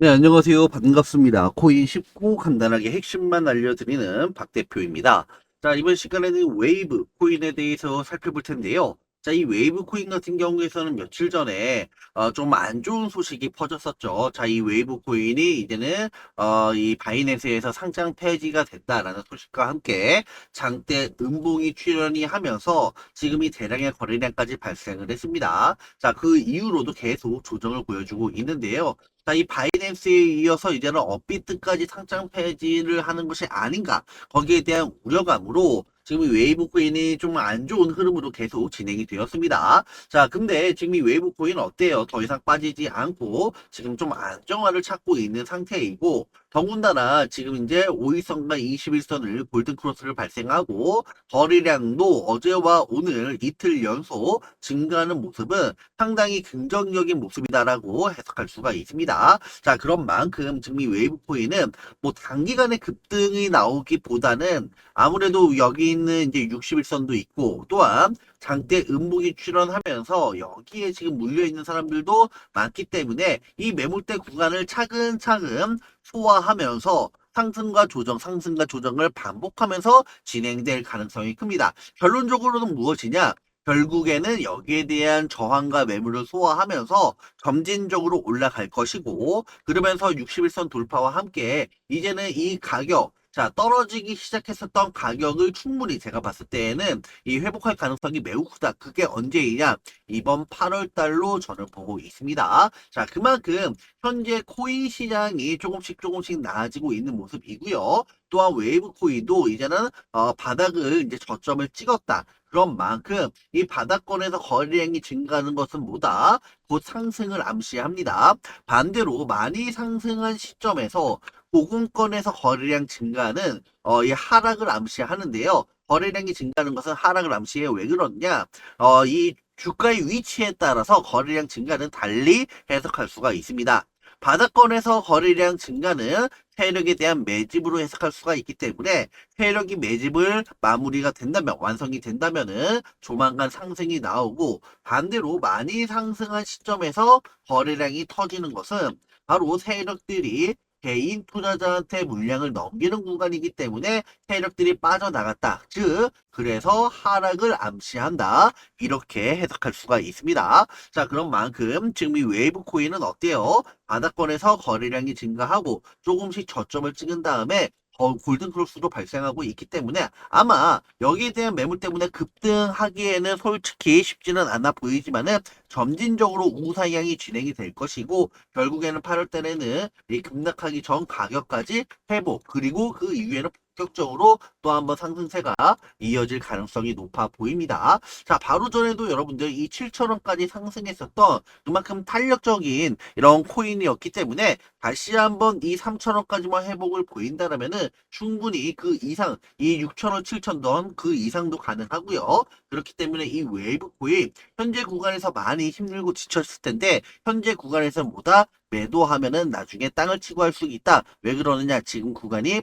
네, 안녕하세요. 반갑습니다. 코인 쉽고 간단하게 핵심만 알려드리는 박 대표입니다. 자, 이번 시간에는 웨이브 코인에 대해서 살펴볼 텐데요. 자, 이 웨이브 코인 같은 경우에서는 며칠 전에 어, 좀 안 좋은 소식이 퍼졌었죠. 자, 이 웨이브 코인이 이제는 어, 이 바이낸스에서 상장 폐지가 됐다라는 소식과 함께 장대 음봉이 출현이 하면서 지금 이 대량의 거래량까지 발생을 했습니다. 자, 그 이후로도 계속 조정을 보여주고 있는데요. 자, 이 바이낸스에 이어서 이제는 업비트까지 상장 폐지를 하는 것이 아닌가. 거기에 대한 우려감으로 지금 이 웨이브 코인이 좀 안 좋은 흐름으로 계속 진행이 되었습니다. 자, 근데 지금 이 웨이브 코인 어때요? 더 이상 빠지지 않고 지금 좀 안정화를 찾고 있는 상태이고 더군다나 지금 이제 5일선과 21선을 골든크로스를 발생하고 거래량도 어제와 오늘 이틀 연속 증가하는 모습은 상당히 긍정적인 모습이다라고 해석할 수가 있습니다. 자, 그런 만큼 지금 이 웨이브 코인은 뭐 단기간에 급등이 나오기보다는 아무래도 여기 있는 이제 61선도 있고 또한 장대 음봉이 출현하면서 여기에 지금 물려 있는 사람들도 많기 때문에 이 매물대 구간을 차근차근 소화하면서 상승과 조정, 상승과 조정을 반복하면서 진행될 가능성이 큽니다. 결론적으로는 무엇이냐? 결국에는 여기에 대한 저항과 매물을 소화하면서 점진적으로 올라갈 것이고 그러면서 61선 돌파와 함께 이제는 이 가격 자 떨어지기 시작했었던 가격을 충분히 제가 봤을 때에는 이 회복할 가능성이 매우 크다. 그게 언제이냐? 이번 8월 달로 저는 보고 있습니다. 자 그만큼 현재 코인 시장이 조금씩 조금씩 나아지고 있는 모습이고요. 또한 웨이브 코인도 이제는 어, 바닥을 이제 저점을 찍었다. 그런 만큼 이 바닥권에서 거래량이 증가하는 것은 뭐다? 곧 상승을 암시합니다. 반대로 많이 상승한 시점에서 고금권에서 거래량 증가는 어, 이 하락을 암시하는데요. 거래량이 증가하는 것은 하락을 암시해요. 왜 그러냐? 어, 이 주가의 위치에 따라서 거래량 증가는 달리 해석할 수가 있습니다. 바닥권에서 거래량 증가는 세력에 대한 매집으로 해석할 수가 있기 때문에 세력이 매집을 마무리가 된다면 완성이 된다면은 조만간 상승이 나오고 반대로 많이 상승한 시점에서 거래량이 터지는 것은 바로 세력들이 개인 투자자한테 물량을 넘기는 구간이기 때문에 세력들이 빠져나갔다. 즉, 그래서 하락을 암시한다. 이렇게 해석할 수가 있습니다. 자, 그런 만큼 지금 이 웨이브 코인은 어때요? 바닥권에서 거래량이 증가하고 조금씩 저점을 찍은 다음에 어, 골든 크로스도 발생하고 있기 때문에 아마 여기에 대한 매물 때문에 급등하기에는 솔직히 쉽지는 않아 보이지만은 점진적으로 우상향이 진행이 될 것이고 결국에는 8월 달에는 이 급락하기 전 가격까지 회복 그리고 그 이후에는 본격적으로 또 한번 상승세가 이어질 가능성이 높아 보입니다. 자, 바로 전에도 여러분들 이 7천원까지 상승했었던 그만큼 탄력적인 이런 코인이었기 때문에 다시 한번 이 3천원까지만 회복을 보인다라면은 충분히 그 이상 이 6천원, 7천원 그 이상도 가능하고요. 그렇기 때문에 이 웨이브 코인 현재 구간에서 많이 힘들고 지쳤을 텐데 현재 구간에서 보다 매도하면은 나중에 땅을 치고 할 수 있다. 왜 그러느냐? 지금 구간이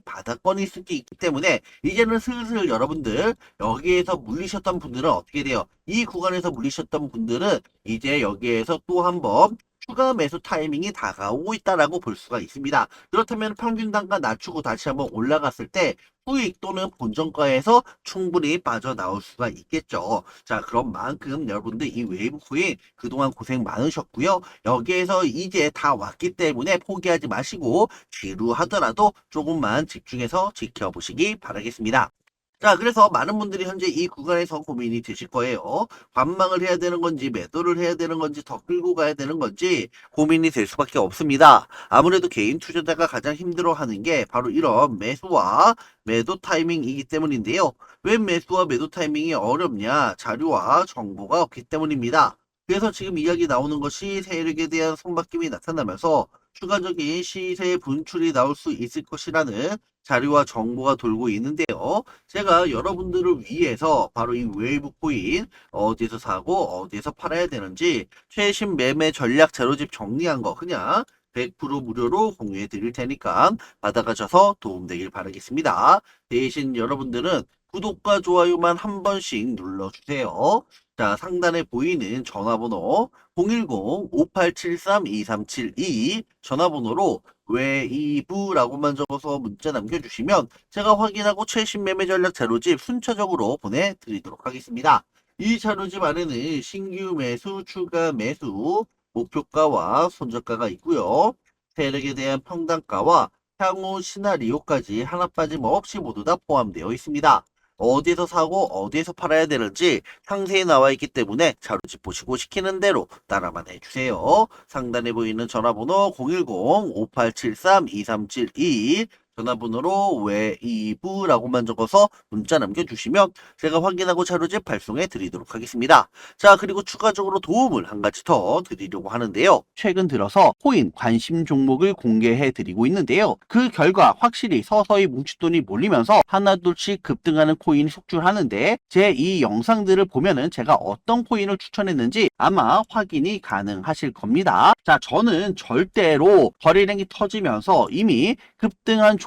있을 게 있기 때문에 이제는 슬슬 여러분들 여기에서 물리셨던 분들은 어떻게 돼요? 이 구간에서 물리셨던 분들은 이제 여기에서 또 한번 추가 매수 타이밍이 다가오고 있다라고 볼 수가 있습니다. 그렇다면 평균 단가 낮추고 다시 한번 올라갔을 때 수익 또는 본전가에서 충분히 빠져나올 수가 있겠죠. 자, 그런 만큼 여러분들 이 웨이브 코인 그동안 고생 많으셨고요. 여기에서 이제 다 왔기 때문에 포기하지 마시고 지루하더라도 조금만 집중해서 지켜보시기 바라겠습니다. 자, 그래서 많은 분들이 현재 이 구간에서 고민이 되실 거예요. 관망을 해야 되는 건지, 매도를 해야 되는 건지, 더 끌고 가야 되는 건지 고민이 될 수밖에 없습니다. 아무래도 개인 투자자가 가장 힘들어 하는 게 바로 이런 매수와 매도 타이밍이기 때문인데요. 왜 매수와 매도 타이밍이 어렵냐? 자료와 정보가 없기 때문입니다. 그래서 지금 이야기 나오는 것이 세력에 대한 손바뀜이 나타나면서 추가적인 시세 분출이 나올 수 있을 것이라는 자료와 정보가 돌고 있는데요. 제가 여러분들을 위해서 바로 이 웨이브 코인 어디에서 사고 어디에서 팔아야 되는지 최신 매매 전략 자료집 정리한 거 그냥 100% 무료로 공유해 드릴 테니까 받아가셔서 도움되길 바라겠습니다. 대신 여러분들은 구독과 좋아요만 한 번씩 눌러주세요. 자, 상단에 보이는 전화번호 010-5873-2372 전화번호로 외이부라고만 적어서 문자 남겨주시면 제가 확인하고 최신 매매 전략 자료집 순차적으로 보내드리도록 하겠습니다. 이 자료집 안에는 신규 매수, 추가 매수, 목표가와 손절가가 있고요. 세력에 대한 평단가와 향후 시나리오까지 하나 빠짐없이 모두 다 포함되어 있습니다. 어디에서 사고 어디에서 팔아야 되는지 상세히 나와 있기 때문에 자료집 보시고 시키는 대로 따라만 해주세요. 상단에 보이는 전화번호 010-5873-2372 전화번호로 외이부라고만 적어서 문자 남겨주시면 제가 확인하고 자료집 발송해 드리도록 하겠습니다. 자 그리고 추가적으로 도움을 한 가지 더 드리려고 하는데요. 최근 들어서 코인 관심 종목을 공개해 드리고 있는데요. 그 결과 확실히 서서히 뭉칫돈이 몰리면서 하나둘씩 급등하는 코인이 속출하는데 제 이 영상들을 보면은 제가 어떤 코인을 추천했는지 아마 확인이 가능하실 겁니다. 자 저는 절대로 거래량이 터지면서 이미 급등한 종